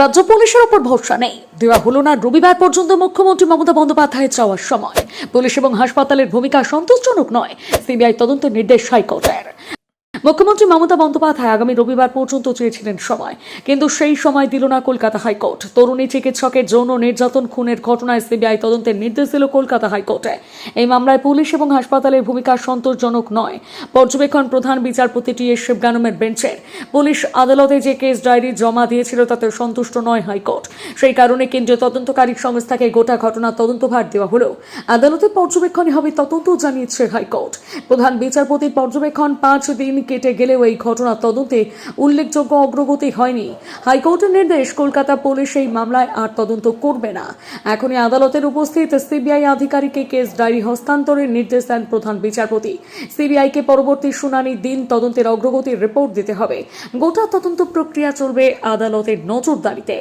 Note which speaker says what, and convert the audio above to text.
Speaker 1: রাজ্য পুলিশের উপর ভরসা নেই। দেওয়া হলো না রবিবার পর্যন্ত মুখ্যমন্ত্রী মমতা বন্দ্যোপাধ্যায় চাওয়ার সময়। পুলিশ এবং হাসপাতালের ভূমিকা সন্তোষজনক নয়, সিবিআই তদন্তের নির্দেশ হাইকোর্টের। মুখ্যমন্ত্রী মমতা বন্দ্যোপাধ্যায় আগামী রবিবার পর্যন্ত চেয়েছিলেন সময়, কিন্তু সেই সময় দিল না কলকাতা হাইকোর্ট। তরুণী চিকিৎসকের যৌন নির্যাতন, খুনের ঘটনায় সিবিআই তদন্তের নির্দেশ দিল কলকাতা হাইকোর্টে। এই মামলায় পুলিশ এবং হাসপাতালের ভূমিকা সন্তোষজনক নয়, পর্যবেক্ষণ প্রধান বিচারপতি টি এস শিবগানমের বেঞ্চের। পুলিশ আদালতে যে কেস ডায়েরি জমা দিয়েছিল তাতে সন্তুষ্ট নয় হাইকোর্ট। সেই কারণে কেন্দ্রীয় তদন্তকারী সংস্থাকে গোটা ঘটনার তদন্তভার দেওয়া হলেও আদালতে পর্যবেক্ষণে হবে তদন্ত জানিয়েছে হাইকোর্ট। প্রধান বিচারপতির পর্যবেক্ষণ পাঁচ দিন কেটে গেলেও এই ঘটনার তদন্তে উল্লেখযোগ্য অগ্রগতি হয়নি। হাইকোর্টের নির্দেশ, কলকাতা পুলিশ এই মামলায় আর তদন্ত করবে না। এখনই আদালতের উপস্থিত সিবিআই আধিকারিককে কেস ডায়েরি হস্তান্তরের নির্দেশ দেন প্রধান বিচারপতি। সিবিআইকে পরবর্তী শুনানির দিন তদন্তের অগ্রগতির রিপোর্ট দিতে হবে। গোটা তদন্ত প্রক্রিয়া চলবে আদালতের নজরদারিতে।